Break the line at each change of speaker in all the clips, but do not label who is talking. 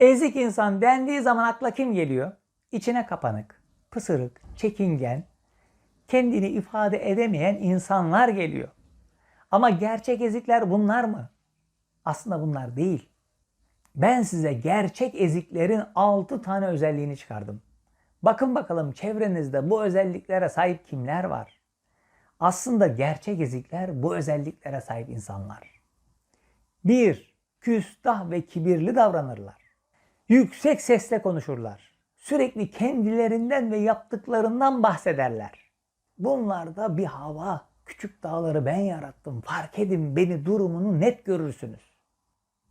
Ezik insan dendiği zaman akla kim geliyor? İçine kapanık, pısırık, çekingen, kendini ifade edemeyen insanlar geliyor. Ama gerçek ezikler bunlar mı? Aslında bunlar değil. Ben size gerçek eziklerin 6 tane özelliğini çıkardım. Bakın bakalım çevrenizde bu özelliklere sahip kimler var? Aslında gerçek ezikler bu özelliklere sahip insanlar. 1. Küstah ve kibirli davranırlar. Yüksek sesle konuşurlar. Sürekli kendilerinden ve yaptıklarından bahsederler. Bunlarda bir hava, küçük dağları ben yarattım, fark edin beni durumunu net görürsünüz.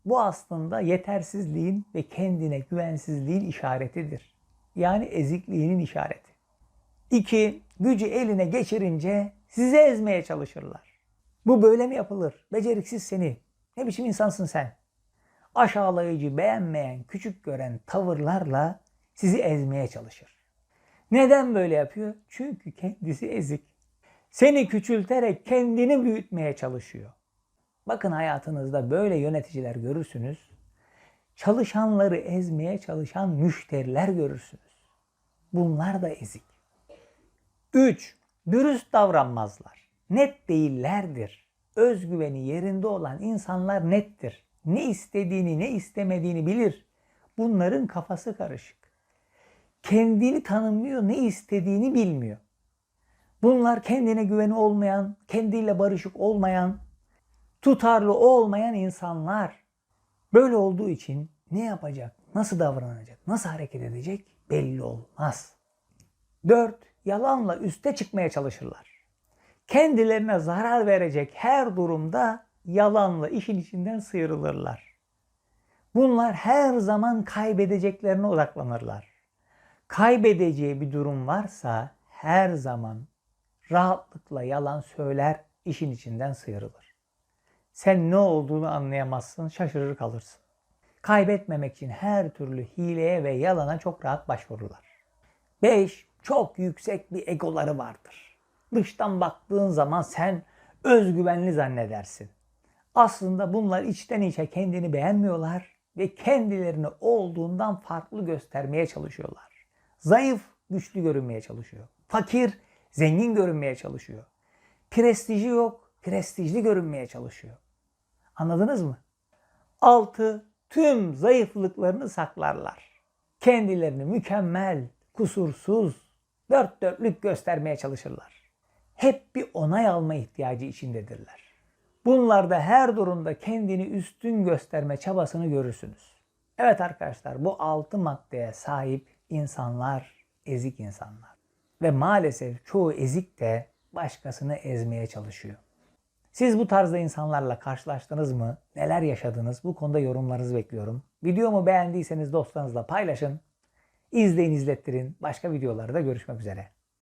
Bu aslında yetersizliğin ve kendine güvensizliğin işaretidir. Yani ezikliğinin işareti. 2. Gücü eline geçirince sizi ezmeye çalışırlar. Bu böyle mi yapılır? Beceriksiz seni. Ne biçim insansın sen? Aşağılayıcı, beğenmeyen, küçük gören tavırlarla sizi ezmeye çalışır. Neden böyle yapıyor? Çünkü kendisi ezik. Seni küçülterek kendini büyütmeye çalışıyor. Bakın hayatınızda böyle yöneticiler görürsünüz. Çalışanları ezmeye çalışan müşteriler görürsünüz. Bunlar da ezik. 3. Dürüst davranmazlar. Net değillerdir. Özgüveni yerinde olan insanlar nettir. Ne istediğini ne istemediğini bilir. Bunların kafası karışık. Kendini tanımlıyor, ne istediğini bilmiyor. Bunlar kendine güveni olmayan, kendiyle barışık olmayan, tutarlı olmayan insanlar. Böyle olduğu için ne yapacak, nasıl davranacak, nasıl hareket edecek belli olmaz. 4. Yalanla üste çıkmaya çalışırlar. Kendilerine zarar verecek her durumda yalanla işin içinden sıyrılırlar. Bunlar her zaman kaybedeceklerine odaklanırlar. Kaybedeceği bir durum varsa her zaman rahatlıkla yalan söyler, işin içinden sıyrılır. Sen ne olduğunu anlayamazsın, şaşırır kalırsın. Kaybetmemek için her türlü hileye ve yalana çok rahat başvururlar. 5. Çok yüksek bir egoları vardır. Dıştan baktığın zaman sen özgüvenli zannedersin. Aslında bunlar içten içe kendini beğenmiyorlar ve kendilerini olduğundan farklı göstermeye çalışıyorlar. Zayıf, güçlü görünmeye çalışıyor. Fakir, zengin görünmeye çalışıyor. Prestiji yok, prestijli görünmeye çalışıyor. Anladınız mı? 6. Tüm zayıflıklarını saklarlar. Kendilerini mükemmel, kusursuz, dört dörtlük göstermeye çalışırlar. Hep bir onay alma ihtiyacı içindedirler. Bunlarda her durumda kendini üstün gösterme çabasını görürsünüz. Evet arkadaşlar bu altı maddeye sahip insanlar ezik insanlar. Ve maalesef çoğu ezik de başkasını ezmeye çalışıyor. Siz bu tarzda insanlarla karşılaştınız mı? Neler yaşadınız? Bu konuda yorumlarınızı bekliyorum. Videomu beğendiyseniz dostlarınızla paylaşın. İzleyin izlettirin. Başka videolarda görüşmek üzere.